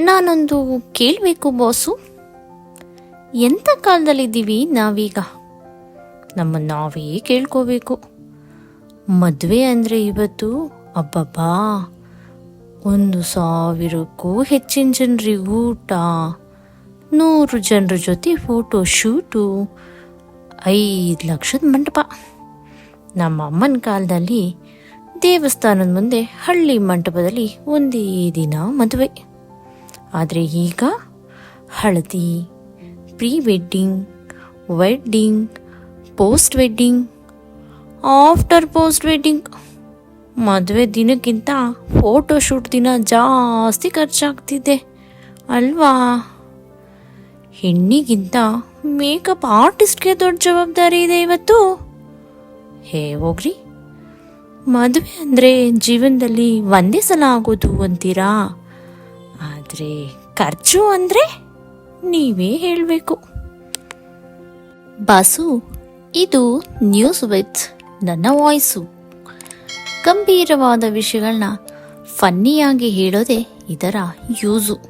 ನಾನೊಂದು ಕೇಳಬೇಕು, ಬಾಸು. ಎಂಥ ಕಾಲದಲ್ಲಿದ್ದೀವಿ ನಾವೀಗ? ನಮ್ಮ ನಾವೇ ಕೇಳ್ಕೋಬೇಕು. ಮದುವೆ ಅಂದರೆ ಇವತ್ತು, ಅಬ್ಬಬ್ಬಾ, ಒಂದು ಸಾವಿರಕ್ಕೂ ಹೆಚ್ಚಿನ ಜನರಿಗೆ ಊಟ, ನೂರು ಜನರ ಜೊತೆ ಫೋಟೋ ಶೂಟು ಐದು ಲಕ್ಷದ ಮಂಟಪ. ನಮ್ಮ ಅಮ್ಮನ ಕಾಲದಲ್ಲಿ ದೇವಸ್ಥಾನದ ಮುಂದೆ ಹಳ್ಳಿ ಮಂಟಪದಲ್ಲಿ ಒಂದೇ ದಿನ ಮದುವೆ. ಆದರೆ ಈಗ ಹಳದಿ pre wedding wedding post wedding after post wedding ಮದುವೆ ದಿನಕ್ಕಿಂತ ಫೋಟೋ ಶೂಟ್ ದಿನ ಜಾಸ್ತಿ ಖರ್ಚಾಗ್ತಿದೆ ಅಲ್ವಾ? ಹೆಣ್ಣಿಗಿಂತ ಮೇಕಪ್ ಆರ್ಟಿಸ್ಟ್ಗೆ ದೊಡ್ಡ ಜವಾಬ್ದಾರಿ ಇದೆ ಇವತ್ತು. ಹೇ ಹೋಗ್ರಿ. ಮದುವೆ ಅಂದರೆ ಜೀವನದಲ್ಲಿ ಒಂದೇ ಸಲ ಆಗೋದು ಅಂತೀರಾ? ಆದರೆ ಖರ್ಚು ಅಂದ್ರೆ ನೀವೇ ಹೇಳಬೇಕು. ಬಾಸು, ಇದು ನ್ಯೂಸ್ ವಿತ್ ನನ್ನ ವಾಯ್ಸು ಗಂಭೀರವಾದ ವಿಷಯಗಳನ್ನ ಫನ್ನಿಯಾಗಿ ಹೇಳೋದೇ ಇದರ ಯೂಸು